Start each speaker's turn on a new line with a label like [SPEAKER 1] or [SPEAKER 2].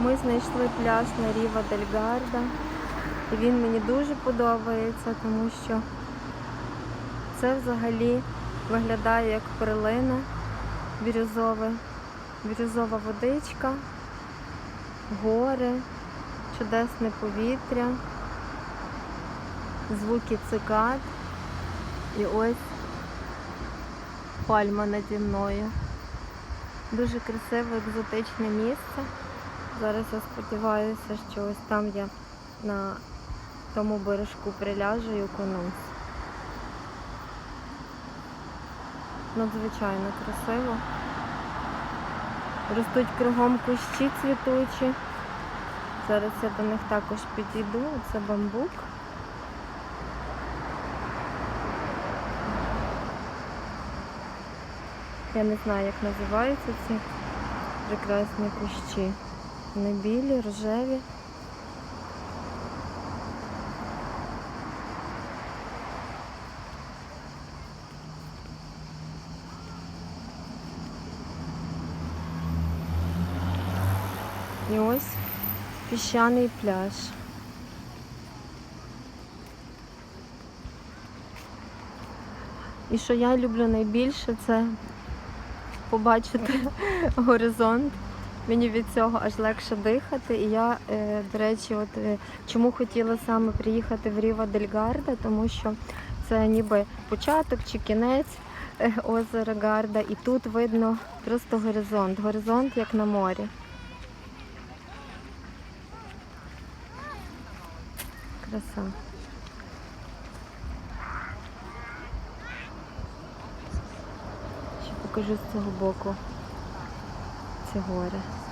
[SPEAKER 1] Ми знайшли пляж на Ріва Дель Гарда. І він мені дуже подобається, тому що це взагалі виглядає як перлина бірюзове. Бірюзова водичка, гори, чудесне повітря, звуки цикад. І ось пальма наді мною. Дуже красиве, екзотичне місце. Зараз я сподіваюся, що ось там я на тому бережку приляжу і окунусь. Надзвичайно красиво. Ростуть кругом кущі цвітучі. Зараз я до них також підійду. Це бамбук. Я не знаю, як називаються ці прекрасні кущі. Вони білі, рожеві. І ось піщаний пляж. І що я люблю найбільше, це побачити горизонт. Мені від цього аж легше дихати. І я, е, до речі, от е, чому хотіла саме приїхати в Ріва Дель Гарда, тому що це ніби початок чи кінець е, озера Гарда, і тут видно просто горизонт. Горизонт як на морі. Краса. Ще покажу з цього боку ці гори.